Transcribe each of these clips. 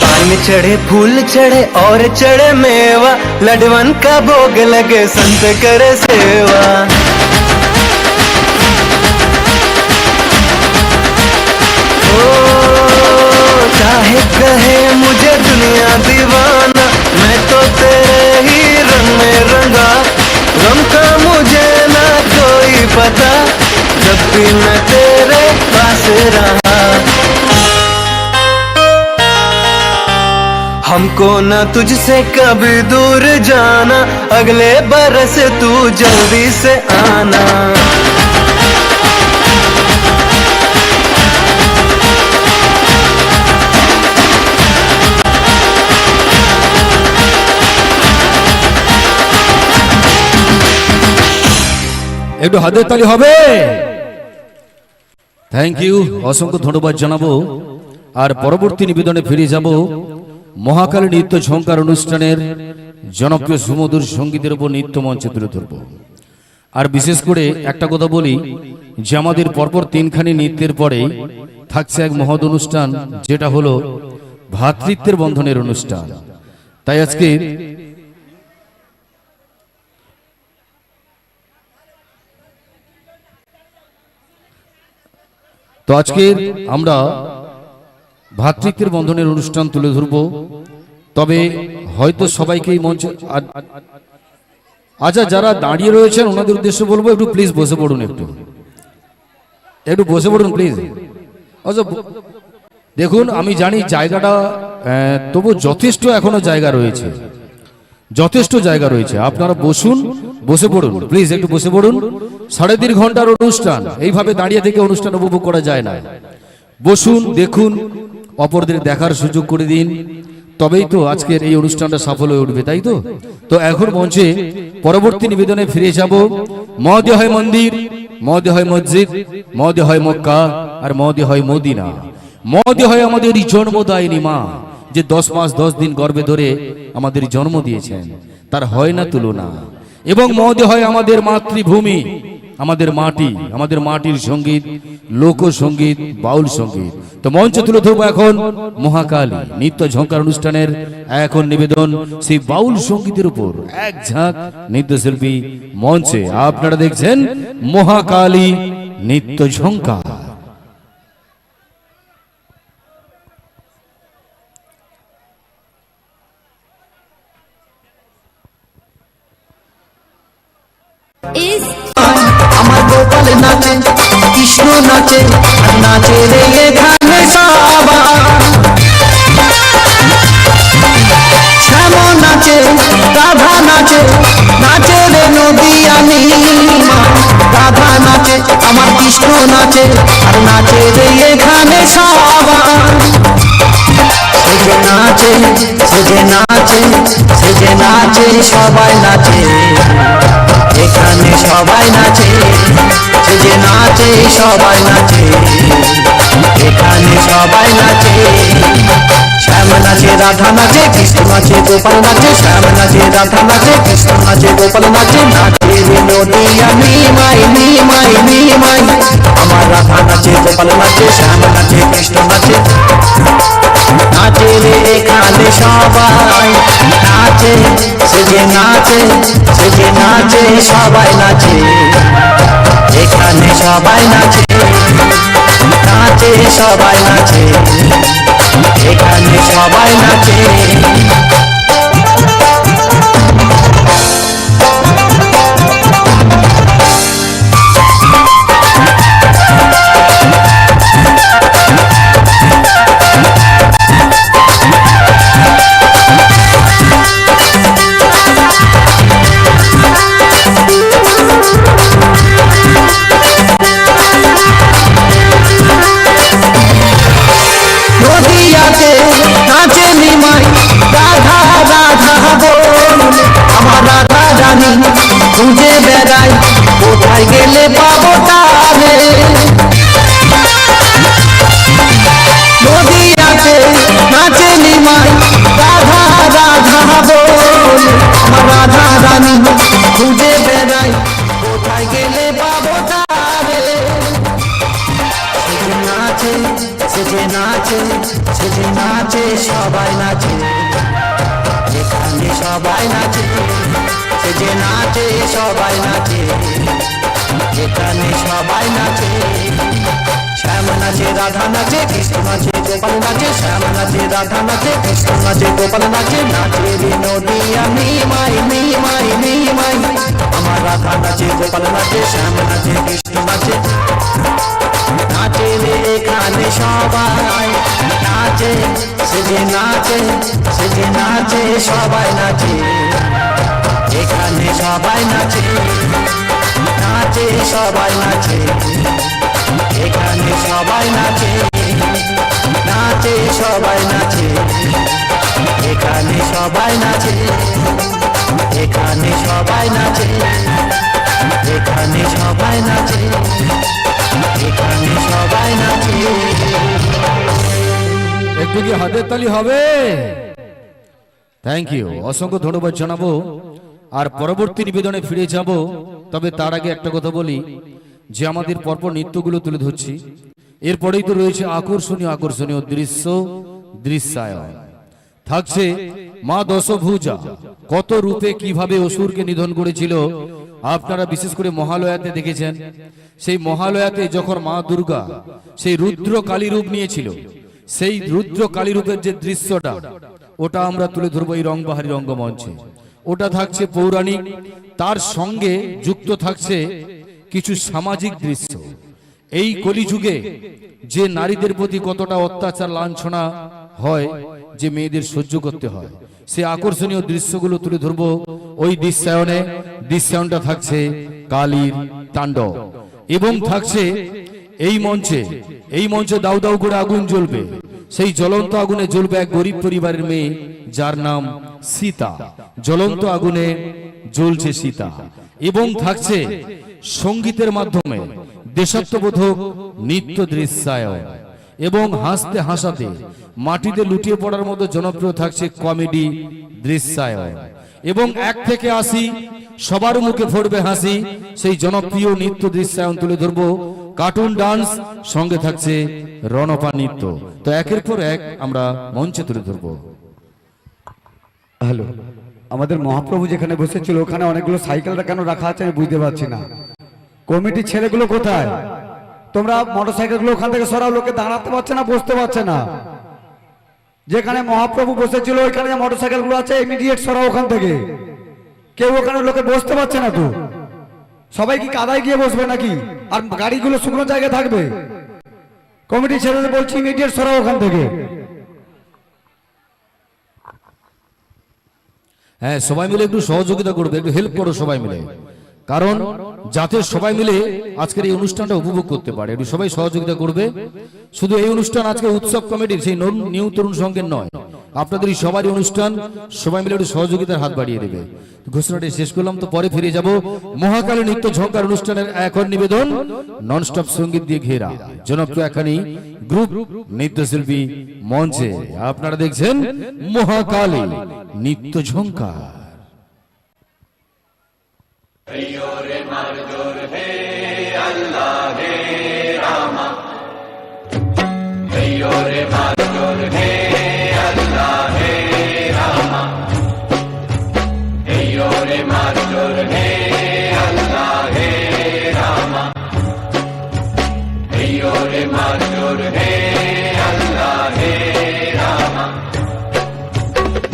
पान चढ़े फूल चढ़े और चढ़े मेवा लडवन का भोग लगे संत करे सेवा ओ, चाहे कहे मुझे दुनिया दीवाना मैं तो तेरे ही रंग में रंगा। गम का मुझे ना कोई पता जब भी मैं तेरे पास रहा। हमको ना तुझसे कभी दूर जाना अगले बरस तू जल्दी से आना একটু হাতের তালি হবে থ্যাংক ইউ অসংখ্য ধন্যবাদ জানাবো আর পরবর্তী নিবেদনে ফিরে যাব মহাকালী নৃত্য ঝঙ্কার অনুষ্ঠানের জনপ্রিয় সুমধুর সঙ্গীতের উপর নৃত্য মঞ্চে তুলে ধরব। আর বিশেষ করে একটা কথা বলি, যে আমাদের পরপর তিনখানি নৃত্যের পরে থাকছে এক মহৎ অনুষ্ঠান, যেটা হলো ভ্রাতৃত্বের বন্ধনের অনুষ্ঠান। তাই আজকে তো আজকে আমরা ভ্রাতৃত্বের বন্ধনের অনুষ্ঠান তুলে ধরব। তবে হয়তো সবাইকেই মঞ্চে আচ্ছা যারা দাঁড়িয়ে রয়েছেন, ওনাদের উদ্দেশ্য বলব, একটু প্লিজ বসে পড়ুন একটু। একটু বসে পড়ুন প্লিজ আচ্ছা দেখুন, আমি জানি জায়গাটা তবু যথেষ্ট এখনও জায়গা রয়েছে। যথেষ্ট জায়গা রয়েছে। আপনারা বসুন, বসে পড়ুন প্লিজ একটু বসে পড়ুন। সাড়ে তিন ঘণ্টার অনুষ্ঠান। এইভাবে দাঁড়িয়ে থেকে অনুষ্ঠান উপভোগ করা যায় না। বসুন, দেখুন অপরদের দেখার সুযোগ করে দিন। তবেই তো আজকের এই অনুষ্ঠানটা সফল হয়ে উঠবে, তাই তো? তো এখন মঞ্চে পরবর্তী নিবেদনে ফিরে যাব। মদে হয় মন্দির মদে হয় মসজিদ মদে হয় মক্কা আর মদে হয় মদিনা। মদে হয় আমাদের জন্মদায়িনী মা, যে দশ মাস দশ দিন গর্বে ধরে আমাদের জন্ম দিয়েছেন। তার হয় না তুলনা। এবং মদে হয় আমাদের মাতৃভূমি, আমাদের মাটি, আমাদের মাটির সংগীত লোকসঙ্গীত বাউল সংগীত তো মঞ্চ তুলে ধরবো এখন মহাকালী নিত্য ঝঙ্কার অনুষ্ঠানের এখন নিবেদন সেই বাউল সঙ্গীতের উপর। এক ঝাঁক নৃত্যশিল্পী মঞ্চে। আপনারা দেখছেন মহাকালী নিত্য ঝঙ্কার নাচে নাচে রে এখানে সবা শ্যাম নাচে, রাধা নাচে নাচে রে নদী আমি। রাধা নাচে, আমার কৃষ্ণ নাচে, আর নাচে রে এখানে সবা সেজে নাচে সেজে নাচে সেজে নাচে, সবাই নাচে। এখানে সবাই নাচে, সেজে নাচে, সবাই নাচে। এখানে সবাই নাচে, শ্যাম নাচে, রাধা নাচে, কৃষ্ণ নাচে, গোপাল নাচে, শ্যাম নাচে, রাধা নাচে, কৃষ্ণ নাচে, গোপাল নাচে নাচে রে নদিয়া নিমাই নিমাই নিমাই আমার রাধা নাচে, গোপাল নাচে, শ্যাম নাচে, কৃষ্ণ নাচে সবাই নাচে সেজে নাচে সেজে নাচে, সবাই নাচে। এখানে সবাই নাচে নাচে, সবাই নাচে। এখানে সবাই নাচে। নাচে সে যে নাচে, সবাই নাচে। যেখানে সবাই নাচে সে যে নাচে, সবাই নাচে। যেখানে সবাই নাচে, শ্যাম নাচে, রাধা নাচে, কৃষ্ণ নাচে, গোপাল নাচে, শ্যাম নাচে, রাধা নাচে, কৃষ্ণ নাচে, গোপাল নাচে নাচে রে নদী আমি মাই মি মাই মি মাই আমার রাধা নাচে, গোপাল নাচে, শ্যাম নাচে, কৃষ্ণ নাচে। নাচে, এখানে সবাই নাচে, সে নাচে সে নাচে, সবাই নাচে। এখানে সবাই নাচে নাচে, সবাই নাচে। এখানে সবাই নাচে নাচে, সবাই নাচে। এখানে সবাই নাচে, এখানে সবাই নাচে। এখানে সবাই নাচে এখানে সবাই নাচে। একটু কি হাতের তালি হবে। থ্যাংক ইউ অসংখ্য ধন্যবাদ জানাব। আর পরবর্তী নিবেদনে ফিরে যাব। তবে তার আগে একটা কথা বলি যে আমাদের পরপর নৃত্যগুলো তুলে ধরছি। এরপরেই তো রয়েছে আকর্ষণীয় আকর্ষণীয় দৃশ্য দৃশ্যায়ন। থাকছে মা দশভুজা। কত রূপে কীভাবে অসুরকে নিধন করেছিল, আপনারা বিশেষ করে মহালয়াতে দেখেছেন। সেই মহালয়াতে যখন মা দুর্গা সেই রুদ্র কালী রূপ নিয়েছিল, সেই রুদ্র কালী রূপের যে দৃশ্যটা, ওটা আমরা তুলে ধরবো এই রংবাহারি রঙ্গমঞ্চে। ওটা থাকছে পৌরাণিক, তার সঙ্গে যুক্ত থাকছে কিছু সামাজিক দৃশ্য। এই কলিযুগে যে নারীদের প্রতি কতটা অত্যাচার, লাঞ্ছনা হয় যে মেয়েদের সহ্য করতে হয়। সে আকর্ষণীয় দৃশ্যগুলো তুলে ধরবো। ওই দৃশ্যায়নে দৃশ্যায়নটা থাকছে কালীর তাণ্ডব। এবং থাকছে এই মঞ্চে এই মঞ্চে দাউ দাউ করে আগুন জ্বলবে। সেই জ্বলন্ত আগুনে জ্বলবে এক গরিব পরিবারের মেয়ে, যার নাম সীতা। জ্বলন্ত আগুনে জ্বলছে সীতা। এবং থাকছে সঙ্গীতের মাধ্যমে দেশাত্মবোধক নৃত্য দৃশ্যায়ন। এবং হাসতে হাসাতে মাটিতে লুটিয়ে পড়ার মতো জনপ্রিয় থাকছে কমেডি দৃশ্যায়ন। এবং এক থেকে আসি সবার মুখে ফোড়বে হাসি সেই জনপ্রিয় নৃত্য দৃশ্যায়ন তুলে ধরবো। কার্টুন ডান্স সঙ্গে থাকছে রণপা নৃত্য। তো একের পর এক আমরা মঞ্চে তুলে ধরবো। হ্যালো। আমাদের মহাপ্রভু যেখানে বসেছিল ওখানে অনেকগুলো সাইকেলটা কেন রাখা আছে আমি বুঝতে পারছি না। কমিটির ছেলেগুলো কোথায়? তোমরা মোটর সাইকেলগুলো ওখান থেকে সরাও লোকে দাঁড়াতে পারছে না বসতে পারছে না। যেখানে মহাপ্রভু বসেছিল, ওইখানে যে মোটর সাইকেলগুলো আছে ইমিডিয়েট সরা ওখান থেকে। কেউ ওখানে লোকে বসতে পারছে না তো। সবাই কি কাদায় গিয়ে বসবে নাকি? আর গাড়িগুলো শুকনো জায়গায় থাকবে? কমিটির ছেলেদের বলছি ইমিডিয়েট সরা ওখান থেকে। হ্যাঁ সবাই মিলে একটু সহযোগিতা করবে, একটু হেল্প করো সবাই মিলে। কারণ যাতে সবাই মিলে আজকের এই অনুষ্ঠানটা উপভোগ করতে পারে। একটু সবাই সহযোগিতা করবে। শুধু এই অনুষ্ঠান আজকে উৎসব কমিটির, সেই নিউ তরুণ সঙ্গের নয়। আপনাদের এই সবারই অনুষ্ঠান, সবাই মিলে একটু সহযোগিতার হাত বাড়িয়ে দেবে। ঘোষণাটি শেষ করলাম, তো পরে ফিরে যাব। মহাকালী নৃত্য ঝঙ্কার অনুষ্ঠানের এখন নিবেদন, ননস্টপ সংগীত দিয়ে ঘেরা। জনপ্রিয় এখানে গ্রুপ নৃত্যশিল্পী মঞ্চে আপনারা দেখছেন মহাকালী নৃত্য ঝঙ্কার।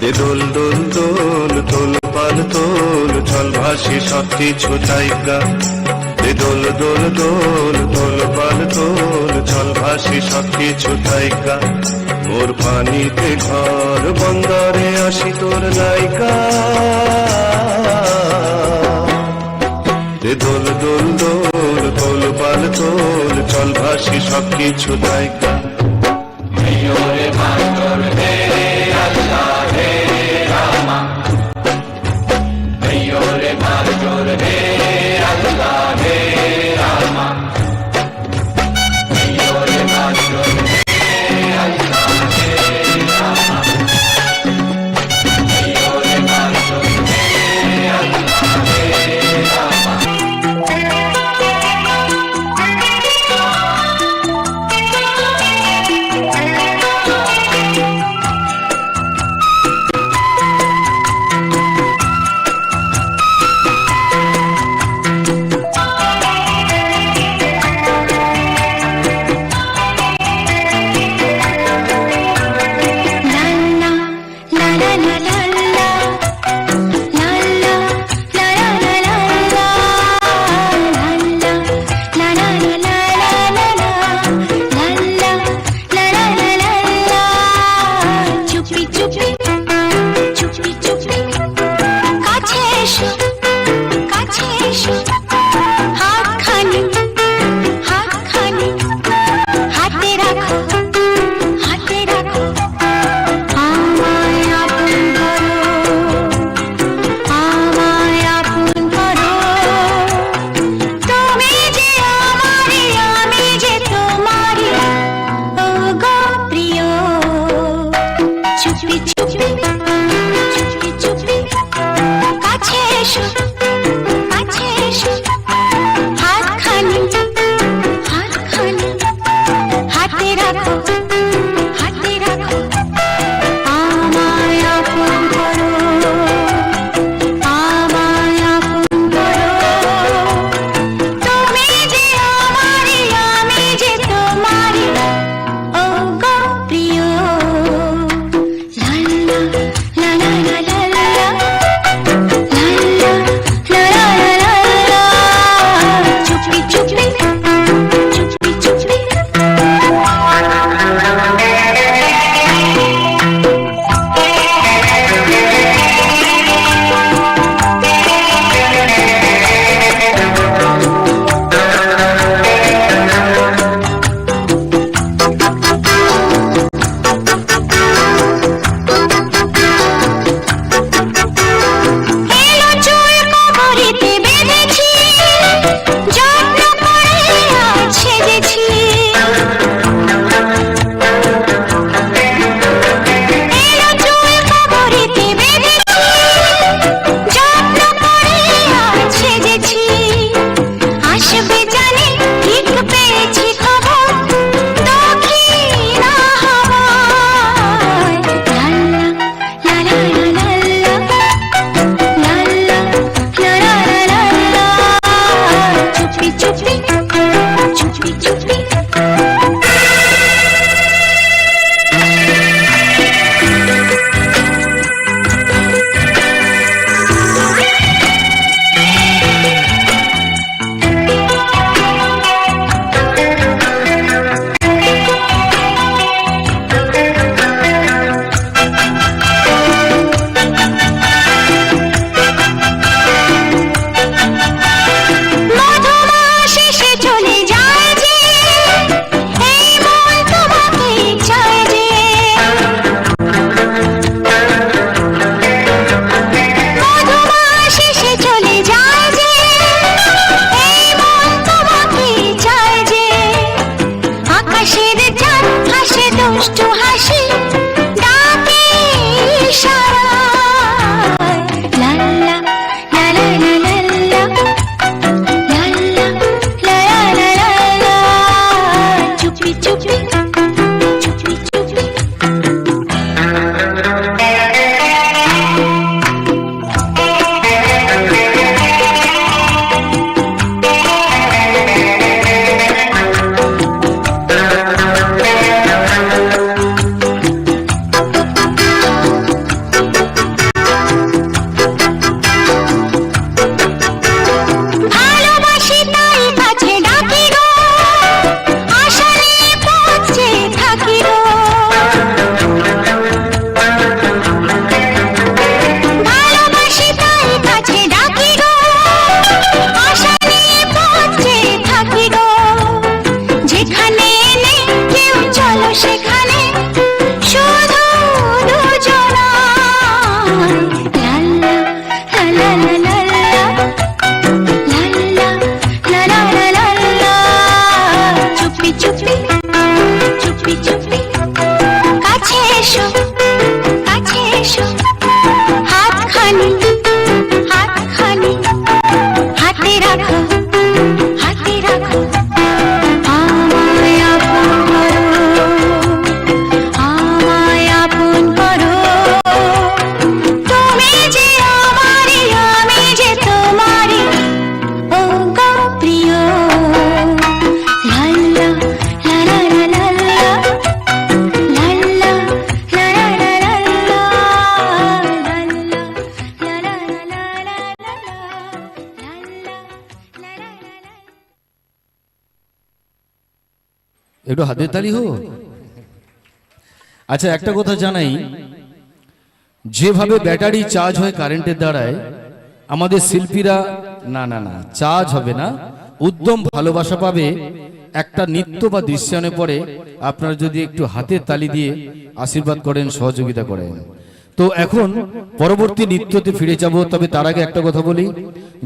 দে দোল দোল দোল দোল পাল দোল জল ভাসি সব কিছু দে দোল দোল দোল দোল পাল দোল জল ভাসি সব কিছু জায়গা ওর পানিতে ঘর বন্দরে আসি তোর নায়িকা। দোল দোল দোল দোল পাল দোল চল ভাসি সব কিছু একটু হাতে তালি হো আচ্ছা একটা কথা জানাই। যেভাবে ব্যাটারি চার্জ হয় কারেন্টের দ্বারায়, আমাদের শিল্পীরা, না না না, চার্জ হবে না, উদ্যম ভালোবাসা পাবে একটা নৃত্য বা দৃশ্যায়নে পরে আপনারা যদি একটু হাতের তালি দিয়ে আশীর্বাদ করেন, সহযোগিতা করেন। তো এখন পরবর্তী নৃত্যতে ফিরে যাব, তবে তার আগে একটা কথা বলি,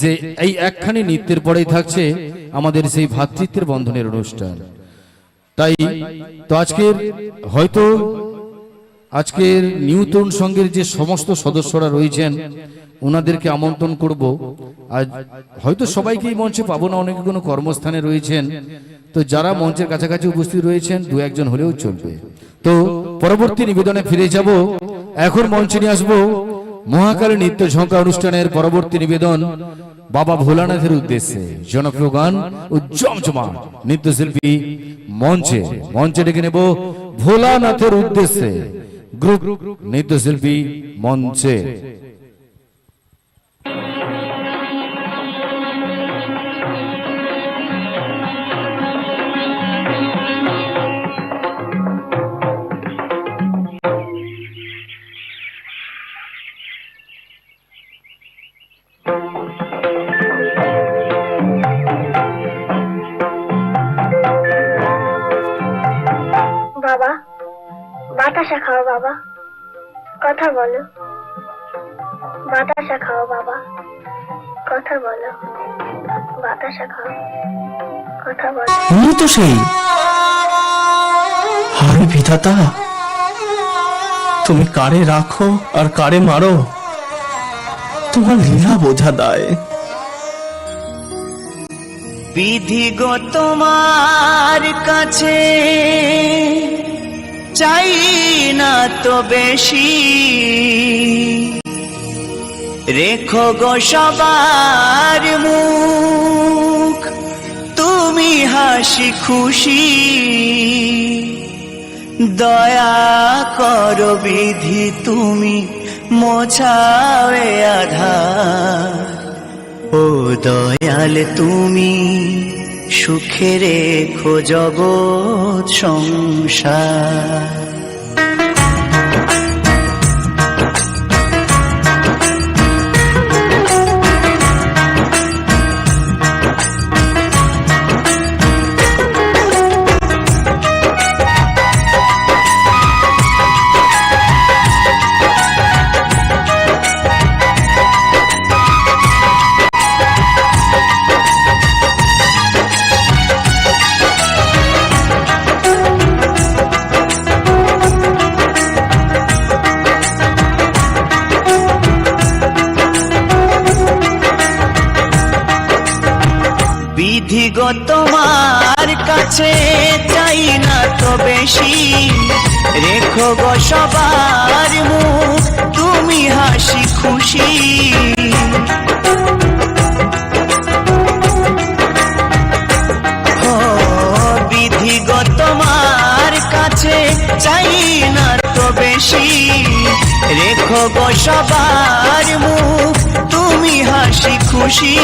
যে এই একখানি নৃত্যের পরেই থাকছে আমাদের সেই ভ্রাতৃত্বের বন্ধনের অনুষ্ঠান। তাই তো আজকের হয়তো আজকের নিউতন সংঘের যে সমস্ত সদস্যরা রয়েছেন ওনাদেরকে আমন্ত্রণ করব। আজ হয়তো সবাইকেই মঞ্চে পাবো না অনেকে কোনো কর্মস্থানে রয়েছেন। তো যারা মঞ্চের কাছাকাছি উপস্থিত রয়েছেন, দু একজন হলেও চলবে। তো পরবর্তী নিবেদনে ফিরে যাব। এখন মঞ্চে নিয়ে আসব মহাকালী নৃত্য ঝঙ্কা অনুষ্ঠানের পরবর্তী নিবেদন বাবা ভোলানাথের উদ্দেশ্যে। জনপ্রিয় গান ও জমজমা নৃত্যশিল্পী মঞ্চে মঞ্চে ডেকে নেব ভোলানাথের উদ্দেশ্যে গ্রুপ নৃত্যশিল্পী মঞ্চে। বাবা। কথা বলো। বাতাসা খাও বাবা। কথা বলো। বাতাসা খাও। কথা বলো। উনি তো সেই হায় বিধাতা। তুমি কারে রাখো আর কারে মারো? তোমার লীলা বোঝা দায়। বিধিগো তোমার কাছে। চাই না তো বেশি। রেখো গো সবার মুখ, তুমি হাসি খুশি। দয়া করো বিধি তুমি মোছাওয়ে আধা ও দয়াল তুমি সুখে রেখো জগৎ সংসার। বিধিগো তোমার কাছে চাই না তো বেশি। রেখো গো সবার মুখ, তুমি হাসি খুশি। ও বিধিগো তোমার কাছে চাই না তো বেশি। রেখো গো সবার মুখ, তুমি হাসি খুশি।